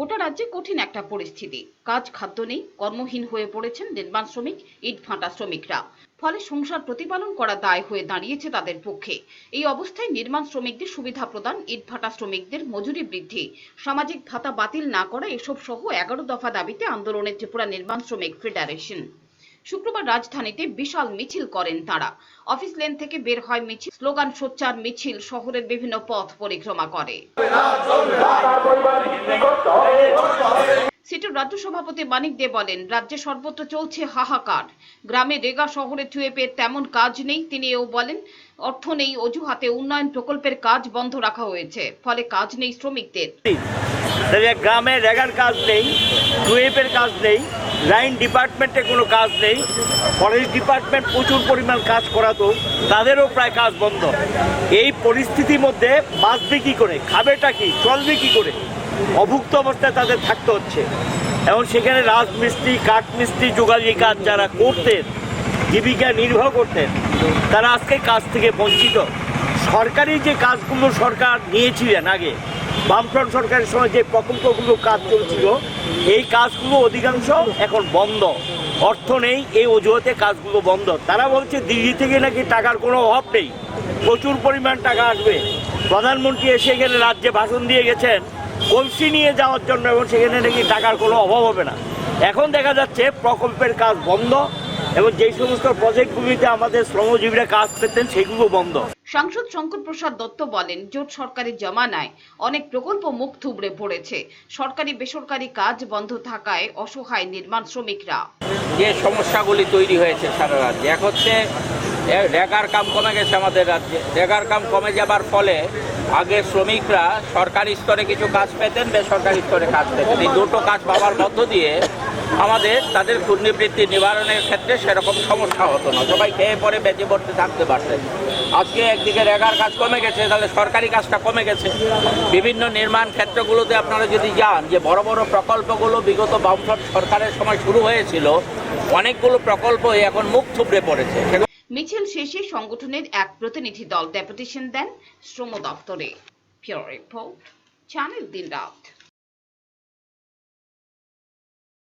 গোটা রাজ্যে কঠিন একটা পরিস্থিতি। কাজ খাদ্য নেই, কর্মহীন হয়ে পড়েছেন নির্মাণ শ্রমিক, ইট ভাঁটা শ্রমিকরা। ফলে সংসার প্রতিপালন করা দায় হয়ে দাঁড়িয়েছে তাদের পক্ষে। এই অবস্থায় নির্মাণ শ্রমিকদের সুবিধা প্রদান ইটভাটা শ্রমিকদের মজুরি বৃদ্ধি। সামাজিক ভাতা বাতিল না করা, এসব সহ এগারো দফা দাবিতে আন্দোলনে ত্রিপুরা নির্মাণ শ্রমিক ফেডারেশন। শুক্রবার রাজধানীতে বিশাল মিছিল করেন তারা। অফিস লেন থেকে বের হয় মিছিল, স্লোগান, সোচ্চার মিছিল শহরের বিভিন্ন পথ পরিক্রমা করে। সিটুর রাজ্য সভাপতি মানিক দে বলেন, রাজ্যে সর্বত্র চলছে হাহাকার। গ্রামে রেগা শহরে টুয়েপের তেমন কাজ নেই, তিনি এও বলেন, অর্থ নেই, অজুহাতে উন্নয়ন প্রকল্পের কাজ বন্ধ রাখা হয়েছে, ফলে কাজ নেই শ্রমিকদের। গ্রামে রেগার কাজ নেই টুয়েপের কাজ নেই, লাইন ডিপার্টমেন্টে কোনো কাজ নেই, ফরেস্ট ডিপার্টমেন্ট প্রচুর পরিমাণ কাজ করাতো, তাদেরও প্রায় কাজ বন্ধ। এই পরিস্থিতির মধ্যে বাঁচবে কী করে খাবেটা কি, চলবে কী করে? অভুক্ত অবস্থায় তাদের থাকতে হচ্ছে। এবং সেখানে রাজমিস্ত্রি, কাঠমিস্ত্রি যোগাযোগ কাজ যারা করতেন, জীবিকা নির্বাহ করতেন, তারা আজকে কাজ থেকে বঞ্চিত। সরকারি যে কাজগুলো সরকার নিয়েছিলেন আগে, বামফ্রন্ট সরকারের সময় যে প্রকল্পগুলো কাজ চলছিল, এই কাজগুলো অধিকাংশ এখন বন্ধ। অর্থ নেই, এই অজুহাতে কাজগুলো বন্ধ। তারা বলছে, দিল্লি থেকে নাকি টাকার কোনো অভাব নেই। প্রচুর পরিমাণ টাকা আসবে। প্রধানমন্ত্রী এসে গেলে রাজ্যে ভাষণ দিয়ে গেছেন। কলসি নিয়ে যাওয়ার জন্য এবং সেখানে নাকি টাকার কোনো অভাব হবে না। এখন দেখা যাচ্ছে প্রকল্পের কাজ বন্ধ এবং যেই সমস্ত প্রজেক্টগুলিতে আমাদের শ্রমজীবীরা কাজ পেতেন সেগুলো বন্ধ। সাংসদ শঙ্কর প্রসাদ দত্ত বলেন জোট সরকারি জমানায় অনেক প্রকল্প মুখ থুবড়ে পড়েছে। সরকারি বেসরকারি কাজ বন্ধ থাকায় অসহায় নির্মাণ শ্রমিকরা। যে সমস্যাগুলি তৈরি হয়েছে সারা রাজ্যে এক হচ্ছে রেগার কাম কমে গেছে আমাদের রাজ্যে। রেগার কাম কমে যাবার ফলে আগে শ্রমিকরা সরকারি স্তরে কিছু কাজ পেতেন, বেসরকারি স্তরে কাজ পেতেন। এই দুটো কাজ পাওয়ার মধ্য দিয়ে আমাদের তাদের ঘূর্ণিবৃত্তি নিবারণের ক্ষেত্রে সেরকম সমস্যা হতো না। সবাই খেয়ে পরে বেঁচে পড়তে থাকতে পারতেন। আজকে একদিকে রেগার কাজ কমে গেছে, তাহলে সরকারি কাজটা কমে গেছে। বিভিন্ন নির্মাণ ক্ষেত্রগুলোতে আপনারা যদি যান, যে বড় বড় প্রকল্পগুলো বিগত বামফ্রন্ট সরকারের সময় শুরু হয়েছিল, অনেকগুলো প্রকল্পই এখন মুখ থুবড়ে পড়েছে। মিছিল শেষে সংগঠনের এক প্রতিনিধি দল ডেপুটেশন দেন শ্রম দপ্তরে। রিপোর্ট চ্যানেল দিন রাত